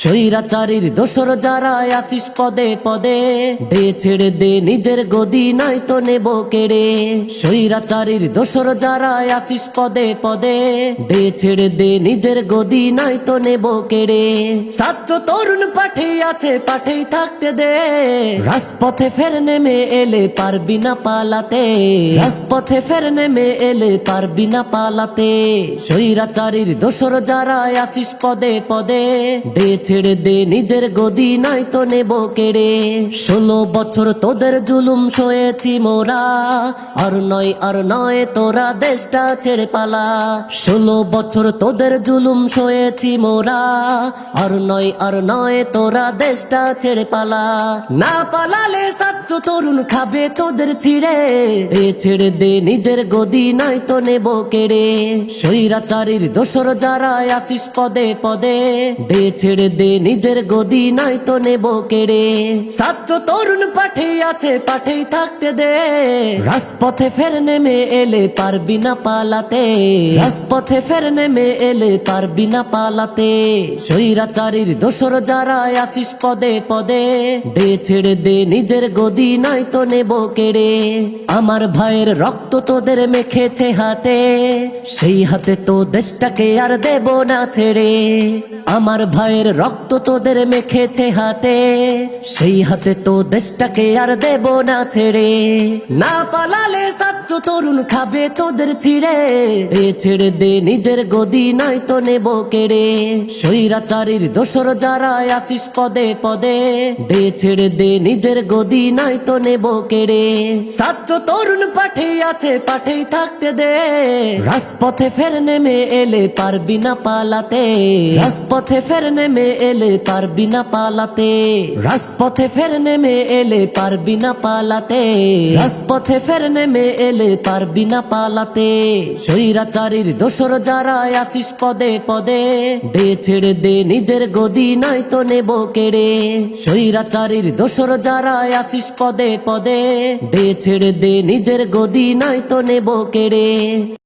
স্বৈরাচারীর দোসর যারা আছিস পদে পদে, দে ছেড়ে দে নিজের গদি নাই তো নেব কেড়ে। স্বৈরাচারীর দোসর যারা আছিস পদে পদে, দে ছেড়ে দে নিজের গদি নাই তো নেব কেড়ে। ছাত্র তরুণ পাঠেই আছে পাঠেই থাকতে দে। রাজপথে ফের নেমে এলে পারবি না পালাতে। রাজপথে ফের নেমে এলে পারবি না পালাতে। স্বৈরাচারীর দোসর যারা আছিস পদে পদে, দে ছেড়ে দে, নিজের গদি নাই তো নেব কেড়ে। ষোলো বছর তোদের জুলুম সয়েছি মোরা, আর নয় আর নয় তোরা দেশটা ছেড়ে পালা। ষোলো বছর তোদের জুলুম সয়েছি মোরা, আর নয় আর নয় তোরা দেশটা ছেড়ে পালা। না পালালে ছাত্র তরুণ খাবে তোদের ছিঁড়ে দে ছেড়ে দে, নিজের গদি নাই তো নেব কেড়ে। স্বৈরাচারীর দোসর যারা আছিস পদে পদে, দে ছেড়ে দে, নিজের গদি নাই তো নেব কেড়ে। ছাত্র তরুণ পাঠেই আছে, পাঠেই থাকতে দে। রাজপথে ফের নেমে এলে পারবি না পালাতে। রাজপথে ফের নেমে এলে পারবি না পালাতে। স্বৈরাচারীর দোসর যারা আছিস পদে পদে, দে ছেড়ে দে, নিজের গদি নাই তো নেব কেড়ে। আমার ভাইয়ের রক্ত তোদের মেখেছে হাতে, সেই হাতে তো দেশটাকে আর দেব না ছেড়ে। আমার ভাইয়ের রক্ত তোদের মেখেছে হাতে, সেই হাতে তো দেশটাকে আর দেব না ছেড়ে। না পালালে ছাত্র তরুণ খাবে তোদের ছিঁড়ে দে ছেড়ে দে নিজের গদি নাই তো নেব কেড়ে। স্বৈরাচারীর দোসর যারা আছিস পদে পদে, দে ছেড়ে দে নিজের গদি নাই তো নেব কেড়ে। ছাত্র তরুণ পাঠেই আছে, পাঠেই থাকতে দে। রাজপথে ফের নেমে এলে পারবি না পালাতে। রাজপথে ফের নেমে এলে পারবি না পালাতে। রাজপথে ফের নেমে এলে পারবি না পালাতে। রাজপথে ফের নেমে এলে পারবি না পালাতে। স্বৈরাচারীর দোসর যারা আছিস পদে পদে, দে ছেড়ে দে নিজের গদি নাই তো নেব কেড়ে। স্বৈরাচারীর দোসর যারা আছিস পদে পদে, দে ছেড়ে দে নিজের গদি নাই তো নেব কেড়ে।